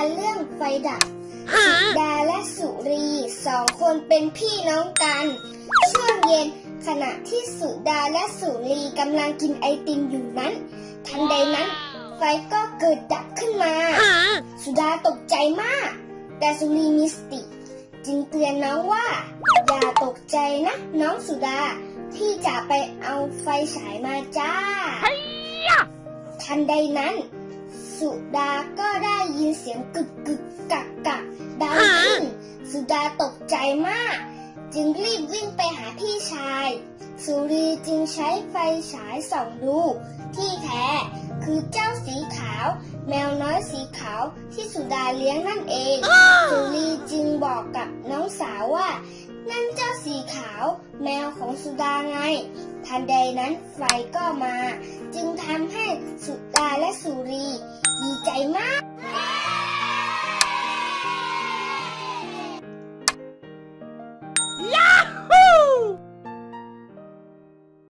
ไฟดับสุดาและสุรีสองคนเป็นพี่น้องกัน ช่วงเย็นขณะที่สุดาและสุรีกำลังกินไอติมอยู่นั้น ทันใดนั้น ไฟก็เกิดดับขึ้นมา สุดาตกใจมาก แต่สุรีมีสติ จึงเตือนน้องว่า อย่าตกใจนะน้องสุดาที่จะไปเอาไฟฉายมาจ้า ทันใดนั้น สุดาก็ได้ยินเสียงกึกกึกกักกักดังขึ้นสุดาตกใจมาก จึงรีบวิ่งไปหาพี่ชาย สุรีจึงใช้ไฟฉายส่องดูที่แท้คือเจ้าสีขาว แมวน้อยสีขาวที่สุดาเลี้ยงนั่นเองสุรีจึงบอกกับน้องสาวว่า นั่นเจ้าสีขาว แมวของสุดาไง ทันใดนั้นไฟก็มา จึงทำให้สุดาและสุรี ดีใจมาก